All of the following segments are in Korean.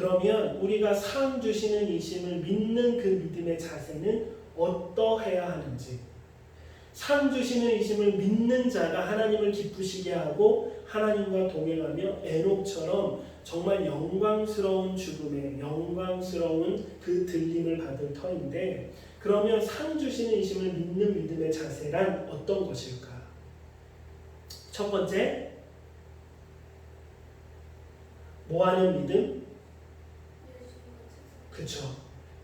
그러면 우리가 상 주시는 이심을 믿는 그 믿음의 자세는 어떠해야 하는지 상 주시는 이심을 믿는 자가 하나님을 기쁘시게 하고 하나님과 동행하며 에녹처럼 정말 영광스러운 죽음에 영광스러운 그 들림을 받을 터인데 그러면 상 주시는 이심을 믿는 믿음의 자세란 어떤 것일까? 첫 번째 뭐하는 믿음? 그쵸.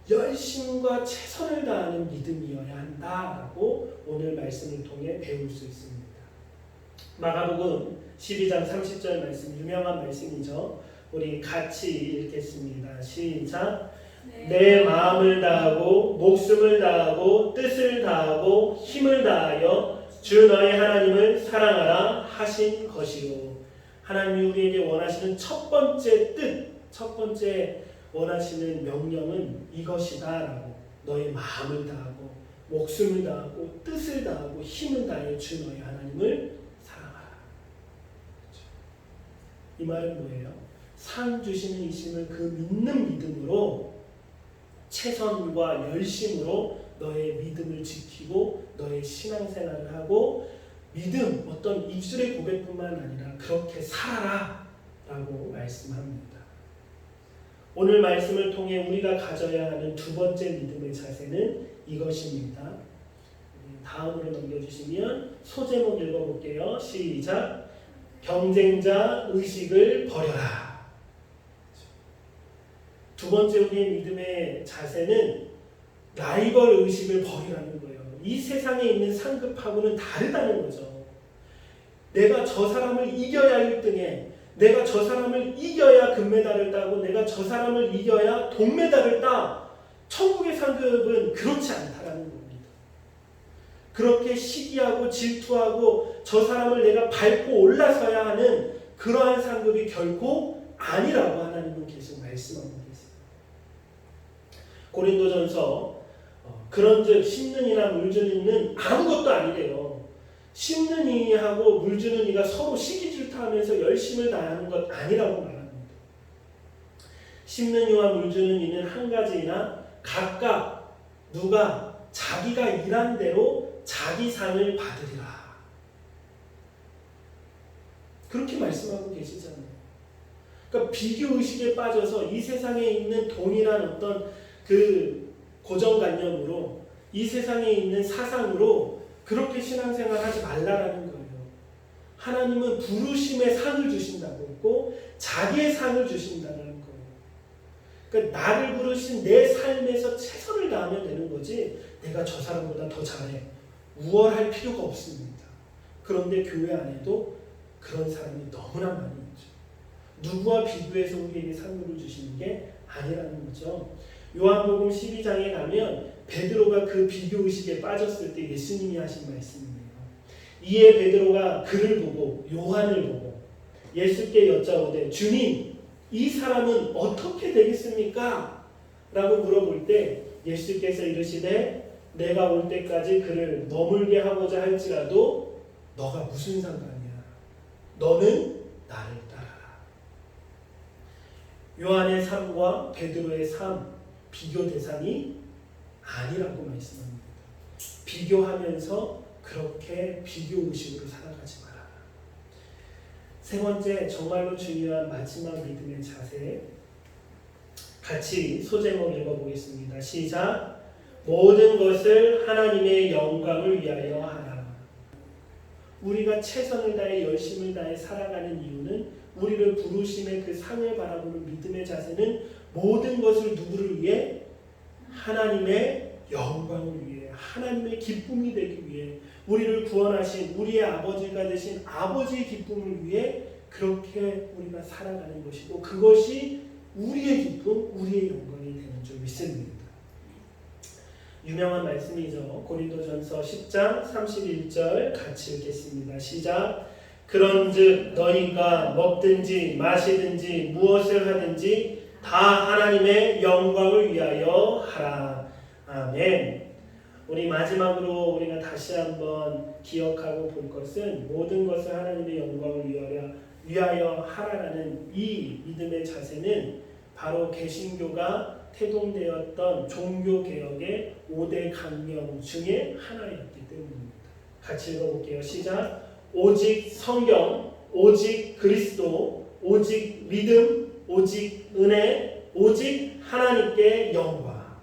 열심과 최선을 다하는 믿음이어야 한다라고 오늘 말씀을 통해 배울 수 있습니다. 마가복음 12장 30절 말씀 유명한 말씀이죠. 우리 같이 읽겠습니다. 시작. 내 마음을 다하고 목숨을 다하고 뜻을 다하고 힘을 다하여 주 너의 하나님을 사랑하라 하신 것이요. 하나님이 우리에게 원하시는 첫 번째 뜻, 첫 번째 원하시는 명령은 이것이다 라고 너의 마음을 다하고 목숨을 다하고 뜻을 다하고 힘을 다해 주 너의 하나님을 사랑하라. 그렇죠? 이 말은 뭐예요? 상 주시는 이심을 그 믿는 믿음으로 최선과 열심으로 너의 믿음을 지키고 너의 신앙생활을 하고 믿음 어떤 입술의 고백뿐만 아니라 그렇게 살아라 라고 말씀합니다. 오늘 말씀을 통해 우리가 가져야 하는 두 번째 믿음의 자세는 이것입니다. 다음으로 넘겨주시면 소제목 읽어볼게요. 시작. 경쟁자 의식을 버려라. 두 번째 우리의 믿음의 자세는 라이벌 의식을 버리라는 거예요. 이 세상에 있는 상급하고는 다르다는 거죠. 내가 저 사람을 이겨야 1등에 내가 저 사람을 이겨야 금메달을 따고 내가 저 사람을 이겨야 동메달을 따. 천국의 상급은 그렇지 않다라는 겁니다. 그렇게 시기하고 질투하고 저 사람을 내가 밟고 올라서야 하는 그러한 상급이 결코 아니라고 하나님은 계속 말씀하고 계세요. 고린도전서 어, 그런즉 심는 이나 물 주는 이는 아무것도 아니래요. 심는 이하고 물 주는 이가 서로 시기 질투하면서 열심을 다하는 것 아니라고 말합니다. 심는 이와 물 주는 이는 한 가지나 각각 누가 자기가 일한 대로 자기 상을 받으리라. 그렇게 말씀하고 계시잖아요. 그러니까 비교 의식에 빠져서 이 세상에 있는 동일한 어떤 그 고정관념으로 이 세상에 있는 사상으로 그렇게 신앙생활 하지 말라라는 거예요. 하나님은 부르심의 상을 주신다고 했고 자기의 상을 주신다는 거예요. 그러니까 나를 부르신 내 삶에서 최선을 다하면 되는 거지 내가 저 사람보다 더 잘해 우월할 필요가 없습니다. 그런데 교회 안에도 그런 사람이 너무나 많이 있죠. 누구와 비교해서 우리에게 상급을 주시는 게 아니라는 거죠. 요한복음 12장에 가면 베드로가 그 비교 의식에 빠졌을 때 예수님이 하신 말씀이에요. 이에 베드로가 그를 보고 요한을 보고 예수께 여짜오되 주님 이 사람은 어떻게 되겠습니까? 라고 물어볼 때 예수께서 이르시되 내가 올 때까지 그를 머물게 하고자 할지라도 너가 무슨 상관이야? 너는 나를 따라라. 요한의 삶과 베드로의 삶 비교 대상이 아니라고 말씀합니다. 비교하면서 그렇게 비교 의식으로 살아가지 마라. 세 번째 정말로 중요한 마지막 믿음의 자세 같이 소제목 읽어보겠습니다. 시작. 모든 것을 하나님의 영광을 위하여 하라. 우리가 최선을 다해 열심을 다해 살아가는 이유는 우리를 부르심의 그 상을 바라보는 믿음의 자세는 모든 것을 누구를 위해 하나님의 영광을 위해 하나님의 기쁨이 되기 위해 우리를 구원하신 우리의 아버지가 되신 아버지의 기쁨을 위해 그렇게 우리가 살아가는 것이고 그것이 우리의 기쁨, 우리의 영광이 되는 줄 믿습니다. 유명한 말씀이죠. 고린도전서 10장 31절 같이 읽겠습니다. 시작. 그런즉 너희가 먹든지 마시든지 무엇을 하든지 다 하나님의 영광을 위하여 하라. 아멘. 우리 마지막으로 우리가 다시 한번 기억하고 볼 것은 모든 것을 하나님의 영광을 위하여 위하여 하라라는 이 믿음의 자세는 바로 개신교가 태동되었던 종교 개혁의 5대 강령 중에 하나였기 때문입니다. 같이 읽어볼게요. 시작. 오직 성경, 오직 그리스도, 오직 믿음, 오직 은혜, 오직 하나님께 영광.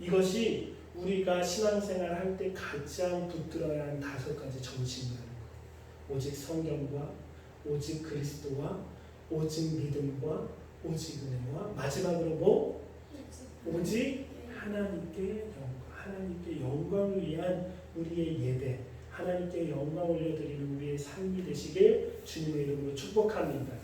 이것이 우리가 신앙생활 할 때 가장 붙들어야 하는 다섯 가지 정신이라는 거. 오직 성경과 오직 그리스도와 오직 믿음과 오직 은혜와 마지막으로 뭐? 오직 하나님께 영광, 하나님께 영광을 위한 우리의 예배, 하나님께 영광 올려드리는 우리의 삶이 되시길 주님의 이름으로 축복합니다.